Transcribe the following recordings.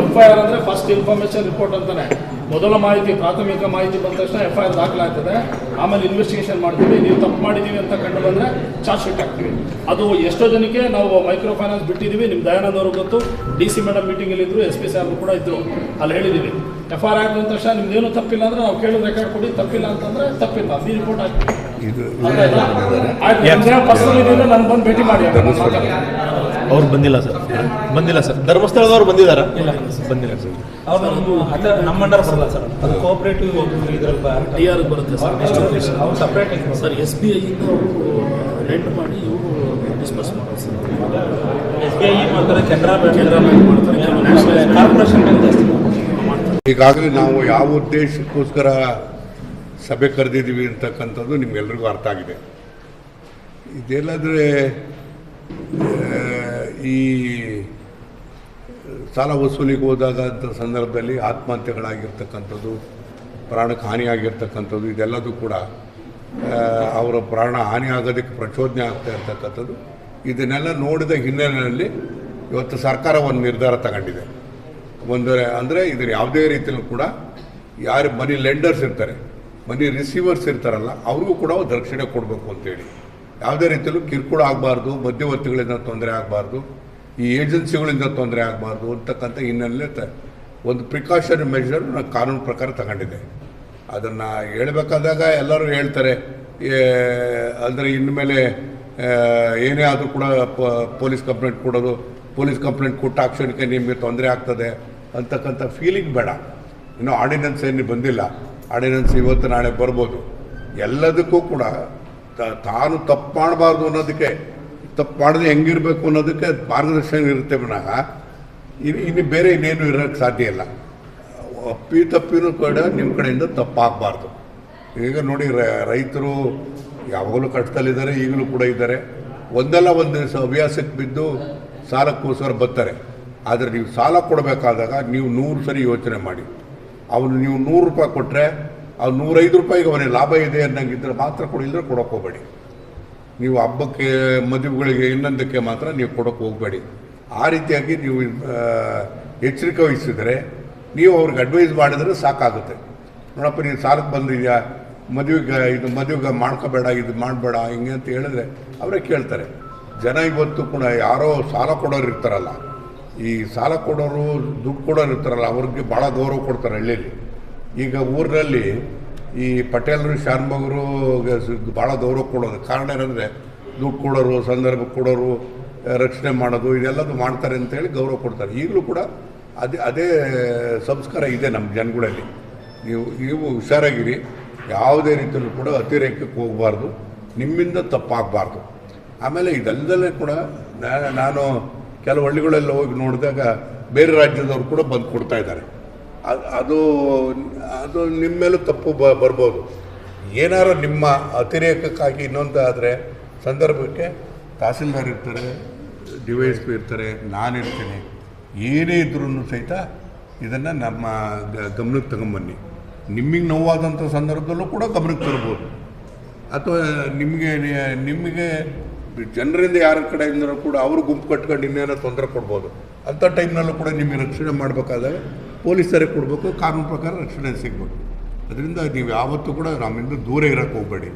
F I R ಅಂದರೆ first information report ಅಂತಾನೆ. ಮೊದಲ ಮಾಹಿತಿ ಪ್ರಾಥಮಿಕ ಮಾಹಿತಿ ಬಂದ ತಕ್ಷಣ ಎಫ್ ಐ ಆರ್ ದಾಖಲಾಗ್ತದೆ. ಆಮೇಲೆ ಇನ್ವೆಸ್ಟಿಗೇಷನ್ ಮಾಡ್ತೀವಿ. ನೀವು ತಪ್ಪು ಮಾಡಿದ್ದೀವಿ ಅಂತ ಕಂಡು ಬಂದರೆ ಚಾರ್ಜ್ ಶೀಟ್ ಹಾಕ್ತೀವಿ. ಅದು ಎಷ್ಟೋ ಜನಕ್ಕೆ ನಾವು ಮೈಕ್ರೋ ಫೈನಾನ್ಸ್ ಬಿಟ್ಟಿದ್ದೀವಿ ನಿಮ್ಮ ದಯಾನಂದ ಅವರು ಗೊತ್ತು ಡಿ ಸಿ ಮೇಡಮ್ ಮೀಟಿಂಗಲ್ಲಿ ಇದ್ರು ಎಸ್ ಪಿ ಸಾಹೇಬ್ ಕೂಡ ಇದ್ರು. ಅಲ್ಲಿ ಹೇಳಿದ್ದೀವಿ ಎಫ್ ಐ ಆರ್ ಆಗಿದ ತಕ್ಷಣ ನಿಮ್ದೇನು ತಪ್ಪಿಲ್ಲ ಅಂದರೆ ನಾವು ಕೇಳೋ ರೆಕಾರ್ಡ್ ಕೊಡಿ. ತಪ್ಪಿಲ್ಲ ಅಂತಂದರೆ ತಪ್ಪಿಲ್ಲ. ಬಿ ರಿಪೋರ್ಟ್ ಹಾಕ್ತೀವಿ ಪರ್ಸನಲ್ ನಾನು ಬಂದು ಭೇಟಿ ಮಾಡಿ. ಅವ್ರು ಬಂದಿಲ್ಲ ಸರ್. ಬಂದಿಲ್ಲ ಸರ್. ಧರ್ಮಸ್ಥಳದವ್ರು ಬಂದಿದ್ದಾರ ಬಂದಿಲ್ಲ ಸರ್. ಅವ್ರು ಅದ ನಮ್ಮ ಅಂಡರ್ ಬರಲ್ಲ ಸರ್. ಅದು ಕೋಆಪರೇಟಿವ್ ಇದ್ರಲ್ಲಿ ಡಿ ಆರ್ ಬರುತ್ತೆ ಸರ್. ಅವ್ರು separate sir S B I rent ಮಾಡಿ ಇವರು ಡಿಸ್ಪಸ್ ಮಾಡೋದು ಸರ್. ಎಸ್ ಬಿ ಐ ಮಾಡ್ತಾರೆ? ಕೆನರಾ ಕೆನರಾ ಬ್ಯಾಂಕ್ ಮಾಡ್ತಾರೆ. ಕಾರ್ಪೊರೇಷನ್ ಬ್ಯಾಂಕ್ ಜಾಸ್ತಿ ಈಗಾಗಲೇ ನಾವು ಯಾವ ಉದ್ದೇಶಕ್ಕೋಸ್ಕರ ಸಭೆ ಕರೆದಿದ್ದೀವಿ ಅಂತಕ್ಕಂಥದ್ದು ನಿಮ್ಗೆಲ್ರಿಗೂ ಅರ್ಥ ಆಗಿದೆ. ಇದೆಲ್ಲಾದರೆ ಈ ಸಾಲ ವಸೂಲಿಗೆ ಹೋದಾಗ ಸಂದರ್ಭದಲ್ಲಿ ಆತ್ಮಹತ್ಯೆಗಳಾಗಿರ್ತಕ್ಕಂಥದ್ದು ಪ್ರಾಣಕ್ಕೆ ಹಾನಿಯಾಗಿರ್ತಕ್ಕಂಥದ್ದು, ಇದೆಲ್ಲದೂ ಕೂಡ ಅವರ ಪ್ರಾಣ ಹಾನಿ ಆಗೋದಕ್ಕೆ ಪ್ರಚೋದನೆ ಆಗ್ತಾ ಇರ್ತಕ್ಕಂಥದ್ದು. ಇದನ್ನೆಲ್ಲ ನೋಡಿದ ಹಿನ್ನೆಲೆಯಲ್ಲಿ ಇವತ್ತು ಸರ್ಕಾರ ಒಂದು ನಿರ್ಧಾರ ತಗೊಂಡಿದೆ. ಒಂದು, ಅಂದರೆ ಇದ್ರ ಯಾವುದೇ ರೀತಿಯಲ್ಲೂ ಕೂಡ ಯಾರು ಮನಿ ಲೆಂಡರ್ಸ್ ಇರ್ತಾರೆ, ಮನಿ ರಿಸೀವರ್ಸ್ ಇರ್ತಾರಲ್ಲ, ಅವ್ರಿಗೂ ಕೂಡ ದಕ್ಷಿಣೆ ಕೊಡಬೇಕು ಅಂತೇಳಿ. ಯಾವುದೇ ರೀತಿಯಲ್ಲೂ ಕಿರುಕುಳ ಆಗಬಾರ್ದು, ಮಧ್ಯವರ್ತಿಗಳಿಂದ ತೊಂದರೆ ಆಗಬಾರ್ದು, ಈ ಏಜೆನ್ಸಿಗಳಿಂದ ತೊಂದರೆ ಆಗಬಾರ್ದು ಅಂತಕ್ಕಂಥ ಹಿನ್ನೆಲೆ ತ, ಒಂದು ಪ್ರಿಕಾಷನ್ ಮೆಷರ್ ಕಾನೂನು ಪ್ರಕಾರ ತಗೊಂಡಿದೆ. ಅದನ್ನು ಹೇಳಬೇಕಾದಾಗ ಎಲ್ಲರೂ ಹೇಳ್ತಾರೆ ಅಂದರೆ ಇನ್ಮೇಲೆ ಏನೇ ಆದರೂ ಕೂಡ ಪೊಲೀಸ್ ಕಂಪ್ಲೇಂಟ್ ಕೊಡೋದು, ಪೊಲೀಸ್ ಕಂಪ್ಲೇಂಟ್ ಕೊಟ್ಟ ಕ್ಷಣಕ್ಕೆ ನಿಮಗೆ ತೊಂದರೆ ಆಗ್ತದೆ ಅಂತಕ್ಕಂಥ ಫೀಲಿಂಗ್ ಬೇಡ. ಇನ್ನು ಆರ್ಡಿನೆನ್ಸ್ ಏನು ಬಂದಿಲ್ಲ ಆರ್ಡಿನೆನ್ಸ್ ಇವತ್ತು ನಾಳೆ ಬರ್ಬೋದು. ಎಲ್ಲದಕ್ಕೂ ಕೂಡ ತಾನು ತಪ್ಪು ಮಾಡಬಾರ್ದು ಅನ್ನೋದಕ್ಕೆ ತಪ್ಪು ಮಾಡದೆ ಹೆಂಗಿರಬೇಕು ಅನ್ನೋದಕ್ಕೆ ಮಾರ್ಗದರ್ಶನ ಇರುತ್ತೆ ವಿನಃ. ಇನ್ನು ಇನ್ನು ಬೇರೆ ಇನ್ನೇನು ಇರೋಕ್ಕೆ ಸಾಧ್ಯ ಇಲ್ಲ. ಅಪ್ಪಿ ತಪ್ಪಿನೂ ಕೂಡ ನಿಮ್ಮ ಕಡೆಯಿಂದ ತಪ್ಪಾಗಬಾರ್ದು. ಈಗ ನೋಡಿ ರೈತರು ಯಾವಾಗಲೂ ಕಷ್ಟದಲ್ಲಿದ್ದಾರೆ, ಈಗಲೂ ಕೂಡ ಇದ್ದಾರೆ. ಒಂದಲ್ಲ ಒಂದು ದಿವಸ ಹವ್ಯಾಸಕ್ಕೆ ಬಿದ್ದು ಸಾಲಕ್ಕೋಸ್ಕರ ಬರ್ತಾರೆ. ಆದರೆ ನೀವು ಸಾಲ ಕೊಡಬೇಕಾದಾಗ ನೀವು ನೂರು ಸರಿ ಯೋಚನೆ ಮಾಡಿ. ಅವನು ನೀವು ನೂರು ರೂಪಾಯಿ ಕೊಟ್ಟರೆ ಅವ್ನು ನೂರೈದು ರೂಪಾಯಿಗೆ ಅವನಿಗೆ ಲಾಭ ಇದೆ ಅನ್ನಂಗಿದ್ರೆ ಮಾತ್ರ ಕೊಡಿಲ್ಲದ್ರೆ ಕೊಡೋಕೆ ಹೋಗಬೇಡಿ. ನೀವು ಹಬ್ಬಕ್ಕೆ ಮದುವೆಗಳಿಗೆ ಇನ್ನೊಂದಕ್ಕೆ ಮಾತ್ರ ನೀವು ಕೊಡೋಕೆ ಹೋಗಬೇಡಿ. ಆ ರೀತಿಯಾಗಿ ನೀವು ಆ, ಎಚ್ಚರಿಕೆ ವಹಿಸಿದರೆ ನೀವು ಅವ್ರಿಗೆ ಅಡ್ವೈಸ್ ಮಾಡಿದರೆ ಸಾಕಾಗುತ್ತೆ. ನೋಡಪ್ಪ ನೀವು ಸಾಲಕ್ಕೆ ಬಂದಿದ್ಯಾ? ಮದುವೆಗೆ ಇದು ಮದುವೆಗೆ ಮಾಡ್ಕೋಬೇಡ ಇದು ಮಾಡಬೇಡ ಹಿಂಗೆ ಅಂತ ಹೇಳಿದ್ರೆ ಅವರೇ ಕೇಳ್ತಾರೆ. ಜನ ಇವತ್ತು ಕೂಡ ಯಾರೋ ಸಾಲ ಕೊಡೋರು ಇರ್ತಾರಲ್ಲ. ಈ ಸಾಲ ಕೊಡೋರು ದುಡ್ಡು ಕೊಡೋರು ಇರ್ತಾರಲ್ಲ ಅವ್ರಿಗೆ ಭಾಳ ಗೌರವ ಕೊಡ್ತಾರೆ ಹಳ್ಳಿಯಲ್ಲಿ. ಈಗ ಊರಿನಲ್ಲಿ ಈ ಪಟೇಲರು ಶಾನ್ಭೋಗರು ಭಾಳ ಗೌರವ ಕೊಡೋದು. ಕಾರಣ ಏನಂದರೆ, ದುಡ್ಡು ಕೊಡೋರು, ಸಂದರ್ಭ ಕೊಡೋರು ರಕ್ಷಣೆ ಮಾಡೋದು, ಇದೆಲ್ಲದು ಮಾಡ್ತಾರೆ ಅಂತೇಳಿ ಗೌರವ ಕೊಡ್ತಾರೆ. ಈಗಲೂ ಕೂಡ ಅದೇ ಅದೇ ಸಂಸ್ಕಾರ ಇದೆ ನಮ್ಮ ಜನಗಳಲ್ಲಿ. ನೀವು ನೀವು ಹುಷಾರಾಗಿರಿ. ಯಾವುದೇ ರೀತಿಯಲ್ಲೂ ಕೂಡ ಅತಿರೇಕಕ್ಕೆ ಹೋಗಬಾರ್ದು. ನಿಮ್ಮಿಂದ ತಪ್ಪಾಗಬಾರ್ದು. ಆಮೇಲೆ ಇದಲ್ಲದಲ್ಲೇ ಕೂಡ ನಾನು ಕೆಲವು ಹಳ್ಳಿಗಳೆಲ್ಲ ಹೋಗಿ ನೋಡಿದಾಗ ಬೇರೆ ರಾಜ್ಯದವರು ಕೂಡ ಬಂದು ಕೊಡ್ತಾ ಇದ್ದಾರೆ. ಅದ್- ಅದು ನಿಮ್ಮ ಮೇಲೂ ತಪ್ಪು ಬ ಬರ್ಬೋದು. ಏನಾರು ನಿಮ್ಮ ಅತಿರೇಕಕ್ಕಾಗಿ ಇನ್ನೊಂದು ಆದರೆ ಸಂದರ್ಭಕ್ಕೆ ತಹಸೀಲ್ದಾರ್ ಇರ್ತಾರೆ, ಡಿ ವೈ ಎಸ್ ಪಿ ಇರ್ತಾರೆ ಏನೇ ಇದ್ರೂ ಸಹಿತ ಇದನ್ನು ನಮ್ಮ ಗಮನಕ್ಕೆ ತಗೊಂಬನ್ನಿ. ನಿಮಗೆ ನೋವಾದಂಥ ಸಂದರ್ಭದಲ್ಲೂ ಕೂಡ ಗಮನಕ್ಕೆ ತರ್ಬೋದು. ಅಥವಾ ನಿಮಗೆ ನಿಮಗೆ ಜನರಿಂದ ಯಾರ ಕಡೆಯಿಂದಲೂ ಕೂಡ ಅವರು ಗುಂಪು ಕಟ್ಕೊಂಡು ಇನ್ನೇನೋ ತೊಂದರೆ ಕೊಡ್ಬೋದು. ಅಂಥ ಟೈಮ್ನಲ್ಲೂ ಕೂಡ ನಿಮಗೆ ರಕ್ಷಣೆ ಮಾಡಬೇಕಾದಾಗ ಪೊಲೀಸರೇ ಕೊಡಬೇಕು, ಕಾನೂನು ಪ್ರಕಾರ ರಕ್ಷಣೆ ಸಿಗಬೇಕು. ಅದರಿಂದ ನೀವು ಯಾವತ್ತೂ ಕೂಡ ನಮ್ಮಿಂದ ದೂರ ಇರೋಕ್ಕೆ ಹೋಗಬೇಡಿ.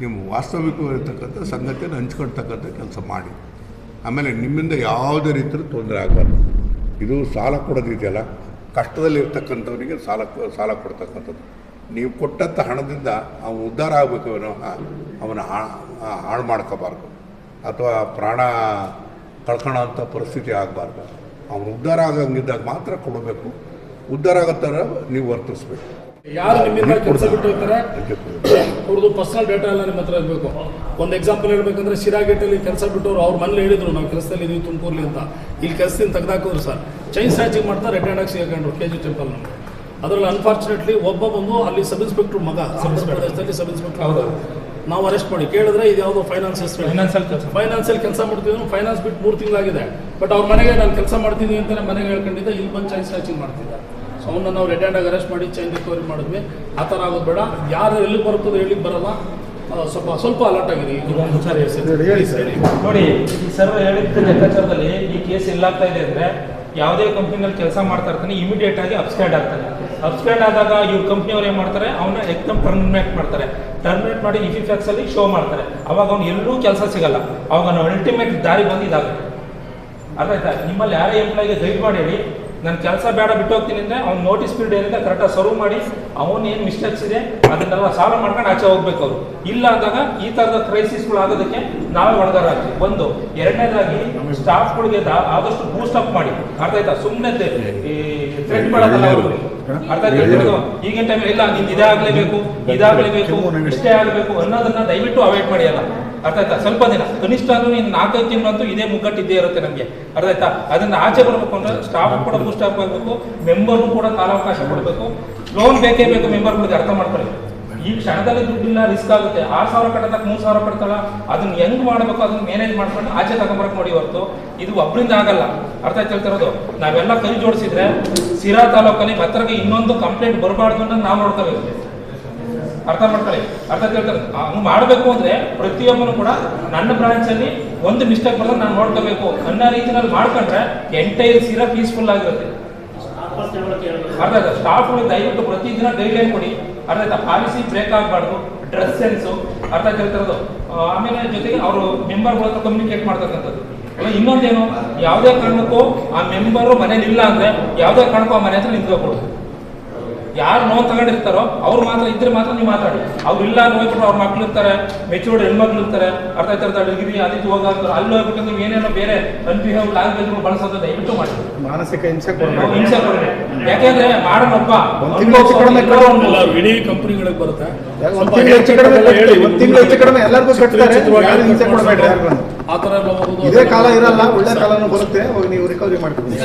ನೀವು ವಾಸ್ತವಿಕವಾಗಿರ್ತಕ್ಕಂಥ ಸಂಗತಿಯನ್ನು ಹಂಚ್ಕೊಳ್ತಕ್ಕಂಥ ಕೆಲಸ ಮಾಡಿ. ಆಮೇಲೆ ನಿಮ್ಮಿಂದ ಯಾವುದೇ ರೀತಿಯಲ್ಲಿ ತೊಂದರೆ ಆಗಬಾರ್ದು. ಇದು ಸಾಲ ಕೊಡೋದಿದೆಯಲ್ಲ, ಕಷ್ಟದಲ್ಲಿ ಇರ್ತಕ್ಕಂಥವನಿಗೆ ಸಾಲ ಸಾಲ ಕೊಡ್ತಕ್ಕಂಥದ್ದು. ನೀವು ಕೊಟ್ಟಂಥ ಹಣದಿಂದ ಅವನು ಉದ್ಧಾರ ಆಗಬೇಕು ಅವನು ಅವನ ಹಾಳು ಮಾಡ್ಕೋಬಾರ್ದು. ಅಥವಾ ಪ್ರಾಣ ಕಳ್ಕೊಳ್ಳೋ ಪರಿಸ್ಥಿತಿ ಆಗಬಾರ್ದು. ಅವನು ಉದ್ಧಾರ ಆಗಂಗಿದ್ದಾಗ ಮಾತ್ರ ಕೊಡಬೇಕು. ಉದ್ಧಾರ ಆಗೋ ಥರ ನೀವು ವರ್ತಿಸ್ಬೇಕು. ಯಾರು ನಿಮ್ಮಿಂದ ಕೆಲಸ ಬಿಟ್ಟು ಹೋಗ್ತಾರೆ? ಅವ್ರದ್ದು ಪರ್ಸನಲ್ ಡೇಟಾ ಎಲ್ಲ ನಿಮ್ಮ ಹತ್ರ ಇರಬೇಕು. ಒಂದು ಎಕ್ಸಾಂಪಲ್ ಹೇಳ್ಬೇಕಂದ್ರೆ ಶಿರಾಗೇಟಲ್ಲಿ ಕೆಲಸ ಬಿಟ್ಟವ್ರು ಅವ್ರ ಮನೇಲಿ ಹೇಳಿದ್ರು ನಾವು ಕೆಲಸದಲ್ಲಿ ನೀವು ತುಮಕೂರ್ಲಿ ಅಂತ. ಇಲ್ಲಿ ಕೆಲಸದಿಂದ ತೆಗೆದಾಕಿದ್ರು ಸರ್. ಚೈನ್ ಸ್ನ್ಯಾಚಿಂಗ್ ಮಾಡ್ತಾ ರಿಟೈರ್ಡ್ ಆಗಿ ಸಿಗಾಕೊಂಡ್ರು ಕೆ ಜಿ ಟೆಂಪಲ್ ಅದರಲ್ಲಿ ಅನ್ಫಾರ್ಚುನೇಟ್ಲಿ ಒಬ್ಬ ಬಂದು ಅಲ್ಲಿ ಸಬ್ ಇನ್ಸ್ಪೆಕ್ಟರ್ ಮಗ ಸಬ್ ಇನ್ಸ್ಪೆಕ್ಟರ್ ಸಬ್ ಇನ್ಸ್ಪೆಕ್ಟರ್ ನಾವು ಅರೆಸ್ಟ್ ಮಾಡಿ. ಕೇಳಿದ್ರೆ ಇದು ಯಾವುದೋ ಫೈನಾನ್ಸ್ ಫೈನಾನ್ಸಿಯಲ್ ಕೆಲಸ. ಫೈನಾನ್ಸಲ್ಲಿ ಕೆಲಸ ಮಾಡ್ತಿದ್ರು ಫೈನಾನ್ಸ್ ಬಿಟ್ಟು ಮೂರು ತಿಂಗಳಾಗಿದೆ. ಬಟ್ ಅವ್ರ ಮನೆಗೆ ನಾನು ಕೆಲಸ ಮಾಡ್ತೀನಿ ಅಂತಾನೆ ಮನೆಗೆ ಹೇಳ್ಕೊಂಡಿದ್ದೆ ಇಲ್ಲಿ ಬಂದು ಚೈನ್ ಸ್ನ್ಯಾಚಿಂಗ್ ಮಾಡ್ತಿದ್ದೆ ಅವನ್ನ ನಾವು ರೆಡ್ ಹ್ಯಾಂಡಾಗಿ ಅರೆಸ್ಟ್ ಮಾಡಿ ಚೈನ್ ರಿಕವರಿ ಮಾಡಿದ್ವಿ. ಆ ಥರ ಆಗೋದು ಬೇಡ. ಯಾರು ಎಲ್ಲಿ ಬರ್ತದೆ ಹೇಳಿಕ್ಕೆ ಬರಲ್ಲ. ಸ್ವಲ್ಪ ಸ್ವಲ್ಪ ಅಲರ್ಟ್ ಆಗಿರಿ. ಈಗ ಒಂದು ಸರಿ. ಹೇಳಿ ನೋಡಿ ಈ ಸರ್ ಹೇಳಿದ ಲೆಕ್ಕಾಚಾರದಲ್ಲಿ ಈ ಕೇಸ್ ಎಲ್ಲಾಗ್ತಾ ಇದೆ ಅಂದರೆ ಯಾವುದೇ ಕಂಪ್ನಿನಲ್ಲಿ ಕೆಲಸ ಮಾಡ್ತಾ ಇರ್ತಾನೆ ಇಮಿಡಿಯೇಟ್ ಆಗಿ ಅಪ್ಸ್ಕ್ಯಾಂಡ್ ಆಗ್ತಾನೆ. ಅಪ್ಸ್ಕ್ಯಾಂಡ್ ಆದಾಗ ಇವ್ರ ಕಂಪ್ನಿಯವ್ರು ಏನು ಮಾಡ್ತಾರೆ? ಅವನ್ನ ಎಕ್ದಮ್ ಟರ್ಮಿನೇಟ್ ಮಾಡ್ತಾರೆ. ಟರ್ಮಿನೇಟ್ ಮಾಡಿ ಇಫಿ ಅಲ್ಲಿ ಶೋ ಮಾಡ್ತಾರೆ. ಅವಾಗ ಅವ್ನು ಎಲ್ಲೂ ಕೆಲಸ ಸಿಗಲ್ಲ. ಅವಾಗ ನಾವು ಅಲ್ಟಿಮೇಟ್ ದಾರಿ ಬಂದು ಇದಾಗುತ್ತೆ. ಅರ್ಥ ಆಯ್ತಾ? ನಿಮ್ಮಲ್ಲಿ ಯಾರೇ ಎಂಪ್ಲಾಯಿಗೆ ಗೈಡ್ ಮಾಡಿ ಹೇಳಿ ನಾನು ಕೆಲಸ ಬೇಡ ಬಿಟ್ಟು ಹೋಗ್ತೀನಿ ಅಂದರೆ ಅವ್ನು ನೋಟಿಸ್ ಪೀರಿಯಡ್ ಏನಿದೆ ಕರೆಕ್ಟಾಗಿ ಸರ್ವ್ ಮಾಡಿ ಅವನು ಏನು ಮಿಸ್ಟೇಕ್ಸ್ ಇದೆ ಅದನ್ನೆಲ್ಲ ಸಾಲ್ವ್ ಮಾಡ್ಕೊಂಡು ಆಚೆ ಹೋಗ್ಬೇಕು ಅವರು. ಇಲ್ಲ ಅಂದಾಗ ಈ ಥರದ ಕ್ರೈಸಿಸ್ಗಳು ಆಗೋದಕ್ಕೆ ನಾವೇ ಒಳಗಾರ ಆಗ್ತೀವಿ. ಒಂದು ಎರಡನೇದಾಗಿ ಸ್ಟಾಫ್ಗಳಿಗೆ ಆದಷ್ಟು ಬೂಸ್ಟ್ ಅಪ್ ಮಾಡಿ. ಅರ್ಥ ಆಯ್ತಾ? ಸುಮ್ಮನೆ ಈ ಥ್ರೆಟ್ ಮಾಡೋದಲ್ಲ ಅರ್ಥ ಆಯ್ತಾ ಈಗಿನ ಟೈಮ್ ಇಲ್ಲ ನಿಂದು ಇದಾಗಲೇಬೇಕು ಇದಾಗಲೇಬೇಕು ಇಷ್ಟೇ ಆಗಬೇಕು ಅನ್ನೋದನ್ನ ದಯವಿಟ್ಟು ಅವಾಯ್ಡ್ ಮಾಡಿ ಅಲ್ಲ ಅರ್ಥ ಆಯ್ತಾ? ಸ್ವಲ್ಪ ದಿನ. ಕನಿಷ್ಠ ಅಂದ್ರೆ ನೀನು ನಾಲ್ಕೈದು ತಿಂಗಳಂತೂ ಇದೇ ಮುಗ್ಗಟ್ಟು ಇದ್ದೇ ಇರುತ್ತೆ ನಮಗೆ. ಅರ್ಥ ಆಯ್ತಾ? ಅದನ್ನ ಆಚೆ ಬರಬೇಕು ಅಂದ್ರೆ ಸ್ಟಾಫ್ ಕೂಡ ಬೂಸ್ಟ್ ಸ್ಟಾಪ್ ಆಗಬೇಕು ಮೆಂಬರ್ಗೂ ಕೂಡ ಕಾಲಾವಕಾಶ ಕೊಡಬೇಕು. ಲೋನ್ ಬೇಕೇ ಬೇಕು ಮೆಂಬರ್ಗಳಿಗೆ ಅರ್ಥ ಮಾಡ್ಕೊಳ್ಳಿ. ಈ ಕ್ಷಣದಲ್ಲಿ ದುಡ್ಡಿಲ್ಲ ರಿಸ್ಕ್ ಆಗುತ್ತೆ. ಆರು ಸಾವಿರ ಕಟ್ಟದಾಗ ಮೂರು ಸಾವಿರ ಕಟ್ತಾಳ, ಅದನ್ನ ಹೆಂಗ್ ಮಾಡಬೇಕು, ಅದನ್ನ ಮ್ಯಾನೇಜ್ ಮಾಡ್ಕೊಂಡು ಆಚೆ ತಗೊಂಬರಕ್ ನೋಡಿ ಹೊರತು. ಇದು ಒಬ್ಬರಿಂದ ಆಗಲ್ಲ. ಅರ್ಥ ಆಯ್ತು ಹೇಳ್ತಿರೋದು ನಾವೆಲ್ಲ ಕೈ ಜೋಡಿಸಿದ್ರೆ ಸಿರಾ ತಾಲೂಕಲ್ಲಿ ಹತ್ರಗೆ ಇನ್ನೊಂದು ಕಂಪ್ಲೇಂಟ್ ಬರಬಾರ್ದು ಅಂತ ನಾವು ನೋಡ್ಕೋಬೇಕು ಅರ್ಥ ಮಾಡ್ಕೊಳ್ಳಿ? ಅರ್ಥ ಕೇಳ್ತಾರೆ ಹಂಗ್ ಮಾಡಬೇಕು ಅಂದ್ರೆ ಪ್ರತಿಯೊಬ್ಬನು ಕೂಡ ನನ್ನ ಬ್ರಾಂಚ್ ಅಲ್ಲಿ ಒಂದು ಮಿಸ್ಟೇಕ್ ಬರೋದು ನಾನು ನೋಡ್ಕೋಬೇಕು. ಅನ್ನೋ ರೀತಿನಲ್ಲಿ ಮಾಡ್ಕೊಂಡ್ರೆ ಎಂಟೈರ್ ಸಿರಾ ಪೀಸ್ಫುಲ್ ಆಗಿರುತ್ತೆ. ಅರ್ಥ ಪ್ರತಿ ದಯವಿಟ್ಟು ಪ್ರತಿದಿನ ಗೈಡ್ಲೈನ್ ಕೊಡಿ. ಅರ್ಥ ಆಯ್ತಾ? ಪಾಲಿಸಿ ಬ್ರೇಕ್ ಆಗಬಾರ್ದು ಡ್ರೆಸ್ ಸೆನ್ಸು ಅರ್ಥ ಆಯ್ತಾ ಆಮೇಲೆ ಜೊತೆಗೆ ಅವರು ಮೆಂಬರ್ಗಳ ಹತ್ರ ಕಮ್ಯುನಿಕೇಟ್ ಮಾಡ್ತಕ್ಕಂಥದ್ದು. ಇನ್ನೊಂದೇನು? ಯಾವುದೇ ಕಾರಣಕ್ಕೂ ಆ ಮೆಂಬರು ಮನೇಲಿ ಇಲ್ಲ ಅಂದ್ರೆ, ಯಾವುದೇ ಕಾರಣಕ್ಕೂ ಆ ಮನೆ ಹತ್ರ ನಿಂತ್ಕೋಕೊಡು ಯಾರು ನೋವು ತಗೊಂಡಿರ್ತಾರೋ ಅವ್ರು ಮಾತ್ರ ಇದ್ರೆ ಮಾತ್ರ ನೀವು ಮಾತಾಡಿ. ಅವ್ರು ಇಲ್ಲ ಹೋಗ್ಬಿಟ್ರು ಅವ್ರ ಮಕ್ಳು ಇರ್ತಾರೆ ಮೆಚೂರ್ಡ್ ಹೆಣ್ಮಕ್ಳು ಇರ್ತಾರೆ ಅರ್ಥ ಆಯ್ತಾರ ಡಿಗ್ರಿ ಅದಕ್ಕೆ ಹೋಗೋದು ಅಲ್ಲಿ ಹೋಗ್ಬಿಟ್ಟು ನೀವು ಏನೇನೋ ಬೇರೆ ಅನ್ಬಿಹೇವ್ ಲ್ಯಾಂಗ್ವೇಜ್ ಬಳಸೋದು ದಯವಿಟ್ಟು ಮಾಡಿ. ಮಾನಸಿಕ ಹಿಂಸೆ ಹಿಂಸೆ ಕೊಡ್ಬೇಡಿ. ಯಾಕೆಂದ್ರೆ ಮಾಡೋಣಪ್ಪ. ಇಡೀ ಕಂಪನಿಗಳಿಗೆ ಬರುತ್ತೆ. ಒಂದ್ ತಿಂಗಳು ಹೆಚ್ಚು ಕಡಿಮೆ ಎಲ್ಲರಿಗೂ ಕಟ್ತಾರೆ ಹಿಂಸೆ ಕೊಡಬೇಡ್ರಿ ಇದೇ ಕಾಲ ಇರಲ್ಲ ಒಳ್ಳೆ ಕಾಲನೂ ಬರುತ್ತೆ ಹೋಗಿ ನೀವು ರಿಕವರಿ ಮಾಡ್ತೀವಿ